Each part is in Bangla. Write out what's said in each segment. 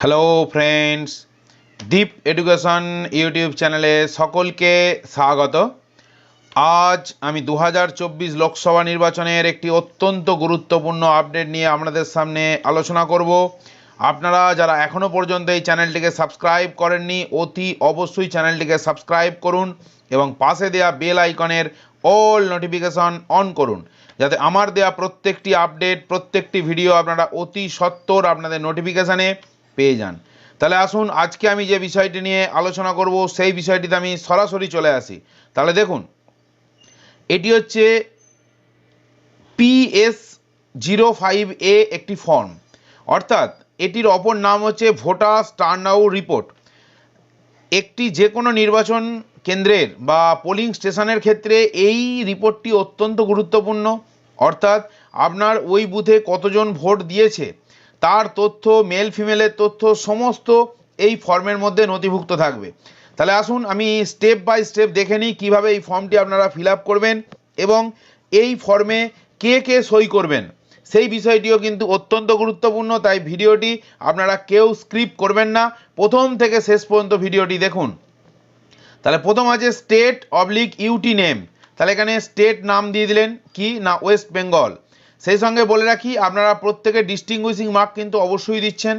Hello friends Deep education YouTube চ্যানেলে সকলকে স্বাগত। আজ আমি দু হাজার চব্বিশ লোকসভা নির্বাচনের একটি অত্যন্ত গুরুত্বপূর্ণ আপডেট নিয়ে আপনাদের সামনে আলোচনা করব। আপনারা যারা এখনও পর্যন্ত এই চ্যানেলটিকে সাবস্ক্রাইব করেননি, অতি অবশ্যই চ্যানেলটিকে সাবস্ক্রাইব করুন এবং পাশে দেওয়া বেল আইকনের অল নোটিফিকেশন অন করুন, যাতে আমার দেওয়া প্রত্যেকটি আপডেট, প্রত্যেকটি ভিডিও আপনারা অতি সত্বর আপনাদের নোটিফিকেশানে পেয়ে যান। তাহলে আসুন, আজকে আমি যে বিষয়টি নিয়ে আলোচনা করব, সেই বিষয়টিতে আমি সরাসরি চলে আসি। তাহলে দেখুন, এটি হচ্ছে পিএস জিরো ফাইভ এ একটি ফর্ম। অর্থাৎ এটির অপর নাম হচ্ছে ভোটার্স টার্ন আউট রিপোর্ট। একটি যে কোনো নির্বাচন কেন্দ্রের বা পোলিং স্টেশনের ক্ষেত্রে এই রিপোর্টটি অত্যন্ত গুরুত্বপূর্ণ। অর্থাৎ আপনার ওই বুথে কতজন ভোট দিয়েছে তার তথ্য মেল ফিমেলের তথ্য, সমস্ত এই ফর্মের মধ্যে নথিভুক্ত থাকবে। তাহলে আসুন আমি স্টেপ বাই স্টেপ দেখে নিই কীভাবে এই ফর্মটি আপনারা ফিল করবেন এবং এই ফর্মে কে কে সই করবেন। সেই বিষয়টিও কিন্তু অত্যন্ত গুরুত্বপূর্ণ, তাই ভিডিওটি আপনারা কেউ স্ক্রিপ করবেন না। প্রথম থেকে শেষ পর্যন্ত ভিডিওটি দেখুন। তাহলে প্রথম আছে স্টেট অবলিক ইউটি নেম তাহলে এখানে স্টেট নাম দিয়ে দিলেন, কি? না ওয়েস্ট বেঙ্গল সেই সঙ্গে বলে রাখি, আপনারা প্রত্যেকে ডিস্টিংগুইশিং মার্ক কিন্তু অবশ্যই দিচ্ছেন।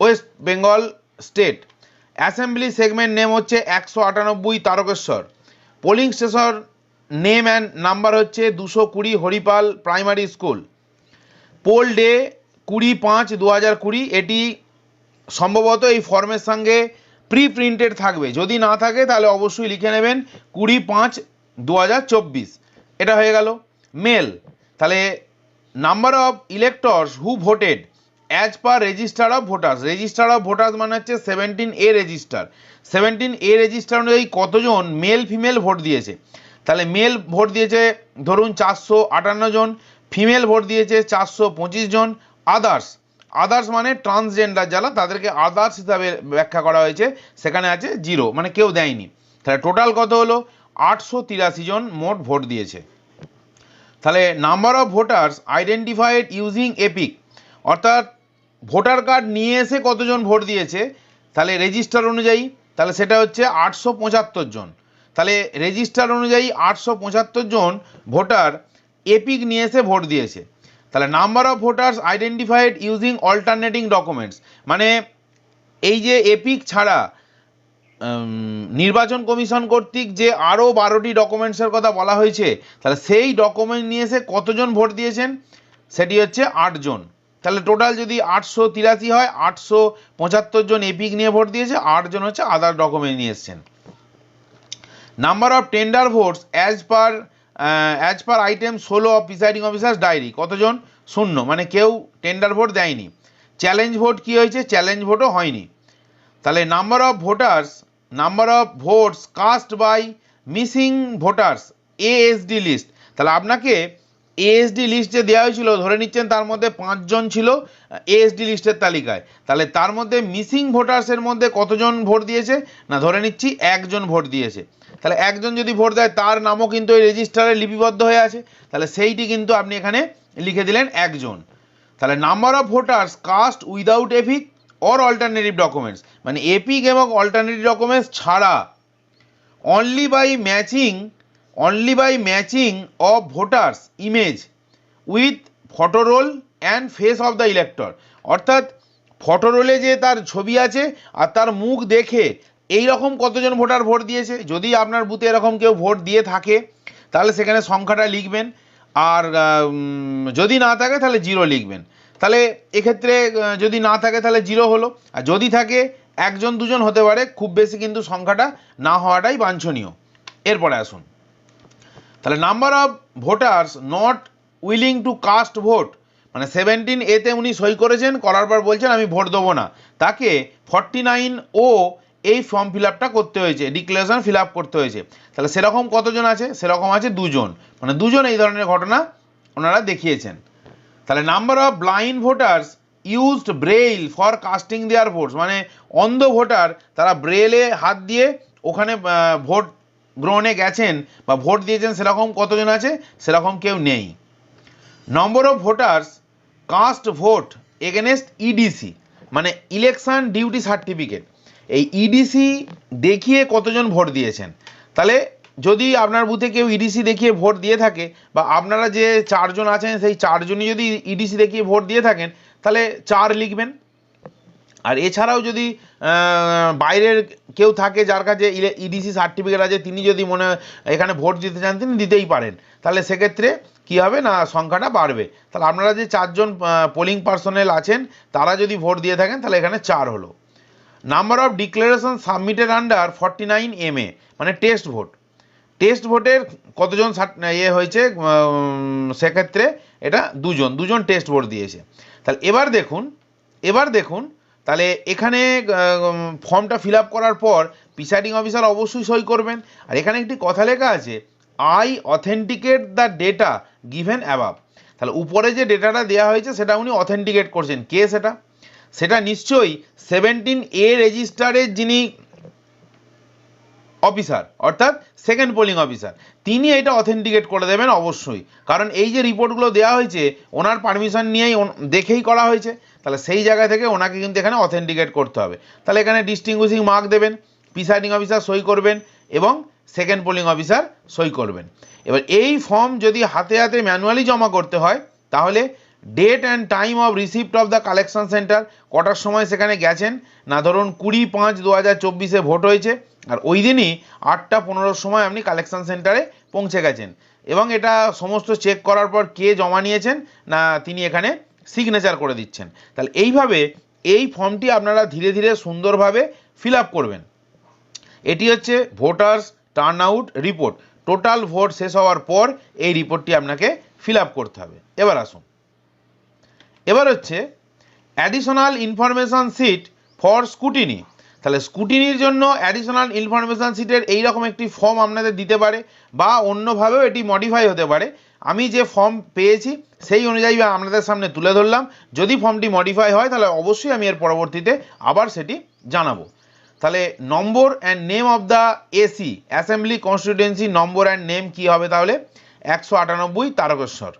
West Bengal state assembly segment name হচ্ছে একশো আটানব্বই Tarakeswar. Polling station name and number হচ্ছে দুশো কুড়ি Haripal primary school poll day কুড়ি পাঁচ দু হাজার কুড়ি, এটি সম্ভবত এই ফর্মের সঙ্গে প্রি প্রিন্টেড থাকবে। যদি না থাকে, তাহলে অবশ্যই লিখে নেবেন কুড়ি পাঁচ দু হাজার চব্বিশ। এটা হয়ে গেল। মেল তাহলে number of electors who voted as per register of voters register of voters মানে হচ্ছে seventeen A register seventeen A register অনুযায়ী কতজন মেল ফিমেল ভোট দিয়েছে? তাহলে মেল ভোট দিয়েছে ধরুন চারশো আটান্ন জন ফিমেল ভোট দিয়েছে চারশো পঁচিশ জন আদার্স আদার্স মানে ট্রান্সজেন্ডার যারা তাদেরকে আদার্স হিসাবে ব্যাখ্যা করা হয়েছে, সেখানে আছে জিরো মানে কেউ দেয়নি। তাহলে টোটাল কত হলো? আটশো তিরাশি জন মোট ভোট দিয়েছে। তাহলে number of voters identified using EPIC অর্থাৎ ভোটার কার্ড নিয়ে এসে কতজন ভোট দিয়েছে, তাহলে রেজিস্টার অনুযায়ী, তাহলে সেটা হচ্ছে আটশো পঁচাত্তর জন। তাহলে রেজিস্টার অনুযায়ী আটশো পঁচাত্তর জন ভোটার এপিক নিয়ে এসে ভোট দিয়েছে। তাহলে number of voters identified using alternating documents মানে এই যে এপিক ছাড়া নির্বাচন কমিশন কর্তৃক যে আরও বারোটি ডকুমেন্টসের কথা বলা হয়েছে, তাহলে সেই ডকুমেন্ট নিয়ে এসে কতজন ভোট দিয়েছেন? সেটি হচ্ছে আটজন তাহলে টোটাল যদি আটশো তিরাশি হয়, আটশো পঁচাত্তর জন এপিক নিয়ে ভোট দিয়েছে আটজন হচ্ছে আদার ডকুমেন্ট নিয়ে এসছেন। Number of tender votes as per as per item ষোলো অফ প্রিসাইডিং অফিসার্স ডায়েরি কতজন? শূন্য মানে কেউ টেন্ডার ভোট দেয়নি। চ্যালেঞ্জ ভোট কি হয়েছে? চ্যালেঞ্জ ভোটও হয়নি। তাহলে number of voters number of votes cast by missing voters ASD list তাহলে আপনাকে এএসডি লিস্ট যে দেওয়া হয়েছিল, ধরে নিচ্ছেন তার মধ্যে পাঁচজন ছিল এএসডি লিস্টের তালিকায়। তাহলে তার মধ্যে মিসিং ভোটার্সের মধ্যে কতজন ভোট দিয়েছে? না, ধরে নিচ্ছি একজন ভোট দিয়েছে। তাহলে একজন যদি ভোট দেয়, তার নামও কিন্তু এই রেজিস্টারে লিপিবদ্ধ হয়ে আছে। তাহলে সেইটি কিন্তু আপনি এখানে লিখে দিলেন একজন। তাহলে number of voters cast without EPIC or alternative documents মানে এপিক এবং অল্টারনেটিভ ডকুমেন্টস ছাড়া only by matching only by matching of voters image with photo roll and face of the elector অর্থাৎ ফটো রোলে যে তার ছবি আছে আর তার মুখ দেখে এই রকম কতজন ভোটার ভোট দিয়েছে, যদি আপনার বুথে এরকম কেউ ভোট দিয়ে থাকে, তাহলে সেখানে সংখ্যাটা লিখবেন। আর যদি না থাকে, তাহলে জিরো লিখবেন। তাহলে এক্ষেত্রে যদি না থাকে তাহলে জিরো হলো। আর যদি থাকে, একজন দুজন হতে পারে, খুব বেশি কিন্তু সংখ্যাটা না হওয়াটাই বাঞ্ছনীয়। এরপরে আসুন। তাহলে number of voters not willing to cast vote মানে সেভেন্টিন এতে উনি সই করেছেন, করার পর বলছেন, আমি ভোট দেবো না। তাকে ফর্টি নাইন ও এই ফর্ম ফিল আপটা করতে হয়েছে ডিক্লারেশন ফিল আপ করতে হয়েছে। তাহলে সেরকম কতজন আছে? সেরকম আছে দুজন। মানে দুজন এই ধরনের ঘটনা ওনারা দেখিয়েছেন। তাহলে number of blind voters used braille for casting their votes মানে অন্ধ ভোটার তারা ব্রেলে হাত দিয়ে ওখানে ভোট গ্রহণে গেছেন বা ভোট দিয়েছেন সেরকম কতজন আছে? সেরকম কেউ নেই। Number of voters cast vote against EDC মানে ইলেকশন ডিউটি সার্টিফিকেট এই ইডিসি দেখিয়ে কতজন ভোট দিয়েছেন? তাহলে যদি আপনার বুথে কেউ ইডিসি দেখিয়ে ভোট দিয়ে থাকে, বা আপনারা যে চারজন আছেন, সেই চারজনই যদি ইডিসি দেখিয়ে ভোট দিয়ে থাকেন, তাহলে চার লিখবেন। আর এছাড়াও যদি বাইরের কেউ থাকে যার কাছে ইডিসি সার্টিফিকেট আছে, তিনি যদি মনে, এখানে ভোট দিতে চান, তিনি দিতেই পারেন। তাহলে সেক্ষেত্রে কি হবে না, সংখ্যাটা বাড়বে। তাহলে আপনারা যে চারজন পোলিং পার্সোনেল আছেন, তারা যদি ভোট দিয়ে থাকেন, তাহলে এখানে চার হলো। Number of declaration submitted under forty nine M A মানে টেস্ট ভোট টেস্ট ভোটের কতজন ইয়ে হয়েছে সেক্ষেত্রে এটা দুজন দুজন টেস্ট ভোট দিয়েছে। তাহলে এবার দেখুন এবার দেখুন, তাহলে এখানে ফর্মটা ফিল করার পর প্রিসাইডিং অফিসার অবশ্যই সই করবেন। আর এখানে একটি কথা লেখা আছে I authenticate the data given above তাহলে উপরে যে ডেটাটা দেওয়া হয়েছে, সেটা উনি অথেন্টিকেট করছেন। কে সেটা? সেটা নিশ্চয়ই সেভেন্টিন এ রেজিস্টারের যিনি অফিসার, অর্থাৎ সেকেন্ড পোলিং অফিসার তিনি এটা অথেন্টিকেট করে দেবেন অবশ্যই। কারণ এই যে রিপোর্টগুলো দেওয়া হয়েছে, ওনার পারমিশন নিয়েই দেখেই করা হয়েছে। তাহলে সেই জায়গা থেকে ওনাকে কিন্তু এখানে অথেন্টিকেট করতে হবে। তাহলে এখানে ডিস্টিংগুইশিং মার্ক দেবেন প্রিসাইডিং অফিসার সই করবেন এবং সেকেন্ড পোলিং অফিসার সই করবেন। এবার এই ফর্ম যদি হাতে হাতে ম্যানুয়ালি জমা করতে হয়, তাহলে date and time of receipt of the collection centre কটার সময় সেখানে গেছেন? না, ধরুন কুড়ি পাঁচ দু হাজার চব্বিশে ভোট হয়েছে আর ওই দিনই আটটা পনেরোর সময় আপনি কালেকশন সেন্টারে পৌঁছে গেছেন। এবং এটা সমস্ত চেক করার পর কে জমা নিয়েছেন না তিনি এখানে সিগনেচার করে দিচ্ছেন। তাহলে এইভাবে এই ফর্মটি আপনারা ধীরে ধীরে সুন্দরভাবে ফিল করবেন। এটি হচ্ছে voters turn out report total vote শেষ হওয়ার পর এই রিপোর্টটি আপনাকে ফিল করতে হবে। এবার আসুন। এবার হচ্ছে additional information sheet for scrutiny তাহলে স্কুটিনির জন্য অ্যাডিশনাল ইনফরমেশন সিটের এইরকম একটি ফর্ম আপনাদের দিতে পারে, বা অন্যভাবেও এটি মডিফাই হতে পারে। আমি যে ফর্ম পেয়েছি, সেই অনুযায়ী আপনাদের সামনে তুলে ধরলাম। যদি ফর্মটি মডিফাই হয়, তাহলে অবশ্যই আমি এর পরবর্তীতে আবার সেটি জানাব। তাহলে number and name of the AC assembly constituency number and name কি হবে তাহলে? একশো আটানব্বই Tarakeswar.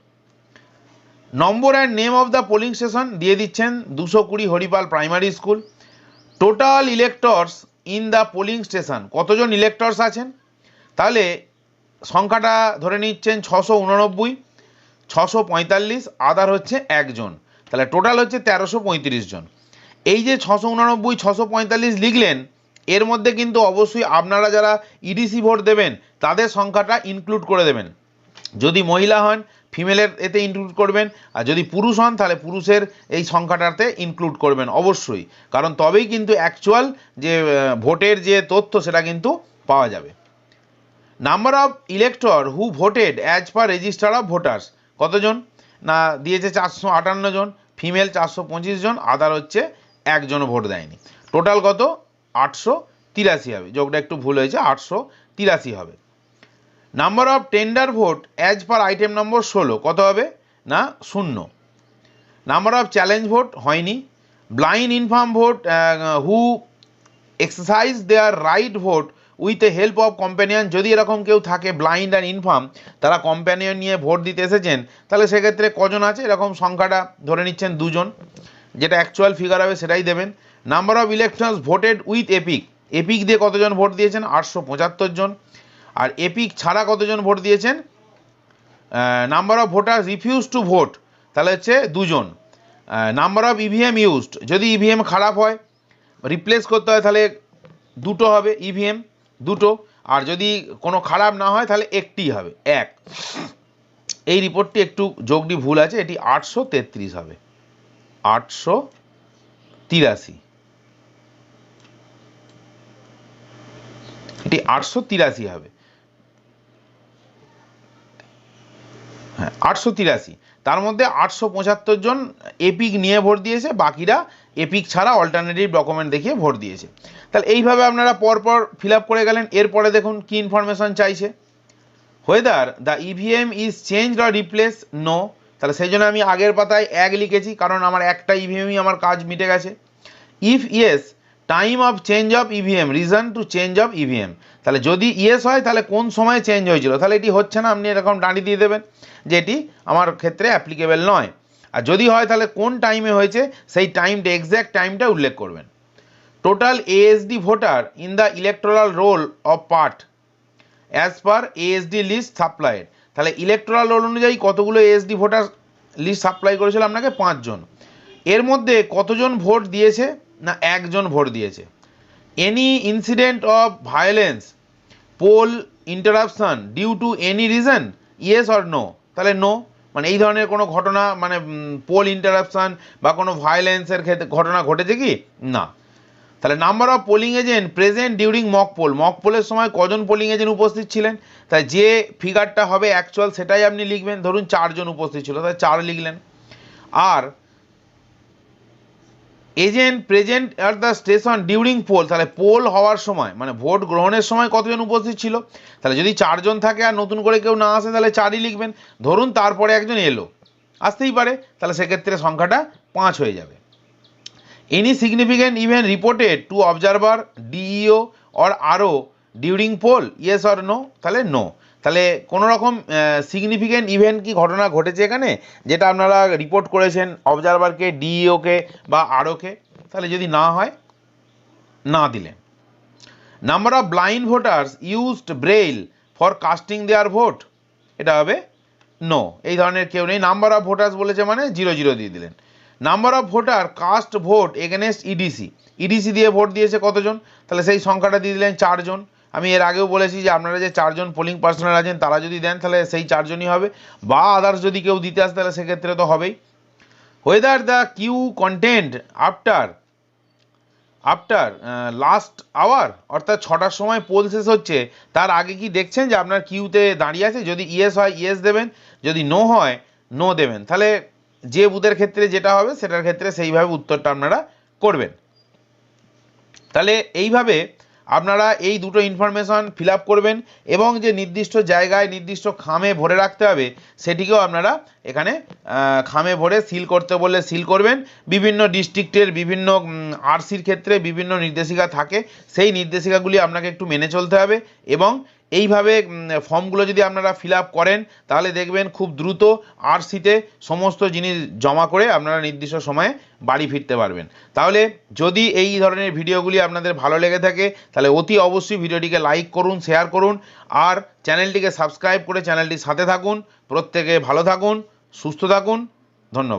Number and name of the polling station দিয়ে দিচ্ছেন দুশো কুড়ি Haripal primary school total electors in the polling station কতজন ইলেক্টরস আছেন? তাহলে সংখ্যাটা ধরে নিচ্ছেন ছশো উননব্বই, ছশো পঁয়তাল্লিশ আদার হচ্ছে একজন। তাহলে টোটাল হচ্ছে তেরোশো পঁয়ত্রিশ জন। এই যে ছশো উননব্বই, ছশো পঁয়তাল্লিশ লিখলেন, এর মধ্যে কিন্তু অবশ্যই আপনারা যারা ইডিসি ভোট দেবেন, তাদের সংখ্যাটা ইনক্লুড করে দেবেন। যদি মহিলা হন ফিমেলের এতে ইনক্লুড করবেন, আর যদি পুরুষ হন, তাহলে পুরুষের এই সংখ্যাটাতে ইনক্লুড করবেন, অবশ্যই। কারণ তবেই কিন্তু অ্যাকচুয়াল যে ভোটের যে তথ্য, সেটা কিন্তু পাওয়া যাবে। Number of elector who voted as per register of voters কতজন? না, দিয়েছে চারশো আটান্ন জন ফিমেল চারশো পঁচিশ জন আদার হচ্ছে একজনও ভোট দেয়নি। টোটাল কত? আটশো তিরাশি হবে। যোগটা একটু ভুল হয়েছে, আটশো তিরাশি হবে। Number of tender vote as per item number ষোলো। কত হবে? না, শূন্য। নাম্বার অফ চ্যালেঞ্জ ভোট হয়নি। Blind infirm vote who exercise their right vote with a help of companion যদি এরকম কেউ থাকে ব্লাইন্ড অ্যান্ড ইনফার্ম তারা কম্প্যানিয়ন নিয়ে ভোট দিতে এসেছেন, তাহলে সেক্ষেত্রে কজন আছে? এরকম সংখ্যাটা ধরে নিচ্ছেন দুজন। যেটা অ্যাকচুয়াল ফিগার হবে, সেটাই দেবেন। Number of elections voted with EPIC EPIC দিয়ে কতজন ভোট দিয়েছেন? আটশো পঁচাত্তর জন। আর এপিক ছাড়া কতজন ভোট দিয়েছেন? Number of voter refuse to vote তাহলে হচ্ছে দুজন। নাম্বার অফ ইভিএম ইউজড যদি ইভিএম খারাপ হয় রিপ্লেস করতে হয়, তাহলে দুটো হবে ইভিএম দুটো। আর যদি কোনো খারাপ না হয়, তাহলে একটি হবে, এক। এই রিপোর্টটি একটু যোগটি ভুল আছে, এটি আটশো তেত্রিশ হবে। আটশো তিরাশি। এটি আটশো তিরাশি হবে। হ্যাঁ আটশো তিরাশি। তার মধ্যে আটশো পঁচাত্তর জন এপিক নিয়ে ভোট দিয়েছে, বাকিরা এপিক ছাড়া অল্টারনেটিভ ডকুমেন্ট দেখিয়ে ভোট দিয়েছে। তাহলে এইভাবে আপনারা পরপর ফিল আপ করে গেলেন, এরপরে দেখুন কি ইনফরমেশন চাইছে। Whether the EVM is change or replace no তাহলে সেই জন্য আমি আগের পাতায় এক লিখেছি, কারণ আমার একটা ইভিএমই আমার কাজ মিটে গেছে। If yes time of change of EVM reason to change of EVM তাহলে যদি ইয়েস হয়, তাহলে কোন সময় চেঞ্জ হয়েছিল? তাহলে এটি হচ্ছে না, আপনি এরকম ডাঁড়ি দিয়ে দেবেন, যে এটি আমার ক্ষেত্রে অ্যাপ্লিকেবল নয়। আর যদি হয়, তাহলে কোন টাইমে হয়েছে, সেই টাইমটা এক্স্যাক্ট টাইমটা উল্লেখ করবেন। Total ASD voter in the electoral roll of part as per ASD list supplied তাহলে ইলেকট্রাল রোল অনুযায়ী কতগুলো এএসডি ভোটার লিস্ট সাপ্লাই করেছিল আপনাকে? পাঁচজন। এর মধ্যে কতজন ভোট দিয়েছে? না, একজন ভোট দিয়েছে। Any incident of violence poll interruption due to any reason yes or no তাহলে নো মানে এই ধরনের কোনো ঘটনা মানে পোল ইন্টারাপশন বা কোনো ভায়োলেন্সের ক্ষেত্রে ঘটনা ঘটেছে কি? না। তাহলে number of polling agent present during mock poll mock পোলের সময় কজন পোলিং এজেন্ট উপস্থিত ছিলেন? তাই যে ফিগারটা হবে অ্যাকচুয়াল সেটাই আপনি লিখবেন। ধরুন চারজন উপস্থিত ছিল তাই চার লিখলেন। আর agent, present at the station during poll. তাহলে পোল হওয়ার সময় মানে ভোট গ্রহণের সময় কতজন উপস্থিত ছিল? তাহলে যদি চারজন থাকে আর নতুন করে কেউ না আসে, তাহলে চারই লিখবেন। ধরুন তারপরে একজন এলো, আসতেই পারে। তাহলে সেক্ষেত্রে সংখ্যাটা পাঁচ হয়ে যাবে। Any significant event reported to observer DEO or আরও during poll yes or no তাহলে নো তাহলে কোনো রকম সিগনিফিক্যান্ট ইভেন্ট কি ঘটনা ঘটেছে এখানে? যেটা আপনারা রিপোর্ট করেছেন অবজারভারকে ডিইওকে বা আরওকে? তাহলে যদি না হয়, না দিলেন। Number of blind voters used braille for casting their vote এটা হবে নো এই ধরনের কেউ নেই। নাম্বার অফ ভোটার্স বলেছে মানে জিরো জিরো দিয়ে দিলেন। Number of voter cast vote against EDC EDC দিয়ে ভোট দিয়েছে কতজন? তাহলে সেই সংখ্যাটা দিয়ে দিলেন চারজন। আমি এর আগেও বলেছি যে আপনারা যে চারজন পোলিং পার্সোনাল আছেন, তারা যদি দেন তাহলে সেই চারজনই হবে। বা আদার্স যদি কেউ দিতে আসে, তাহলে সেক্ষেত্রে তো হবেই। Whether the queue content after after last hour অর্থাৎ ছটার সময় পোল শেষ হচ্ছে, তার আগে কি দেখছেন যে আপনার কিউতে দাঁড়িয়ে আছে? যদি ইয়েস হয় ইয়েস দেবেন। যদি নো হয় নো দেবেন। তাহলে যে বুথের ক্ষেত্রে যেটা হবে, সেটার ক্ষেত্রে সেইভাবে উত্তরটা আপনারা করবেন। তাহলে এইভাবে আপনারা এই দুটো ইনফরমেশন ফিল করবেন এবং যে নির্দিষ্ট জায়গায়, নির্দিষ্ট খামে ভরে রাখতে হবে, সেটিকেও আপনারা এখানে খামে ভরে সিল করতে বললে সিল করবেন। বিভিন্ন ডিস্ট্রিক্টের বিভিন্ন আরসির ক্ষেত্রে বিভিন্ন নির্দেশিকা থাকে। সেই নির্দেশিকাগুলি আপনাকে একটু মেনে চলতে হবে এবং এইভাবে ফর্মগুলো যদি আপনারা ফিল করেন, তাহলে দেখবেন খুব দ্রুত আরসিতে সমস্ত জিনিস জমা করে আপনারা নির্দিষ্ট সময়ে বাড়ি ফিরতে পারবেন। তাহলে যদি এই ধরনের ভিডিওগুলি আপনাদের ভালো লেগে থাকে, তাহলে অতি অবশ্যই ভিডিওটিকে লাইক করুন, শেয়ার করুন, আর চ্যানেলটিকে সাবস্ক্রাইব করে চ্যানেলটির সাথে থাকুন। প্রত্যেকে ভালো থাকুন, সুস্থ থাকুন, ধন্যবাদ।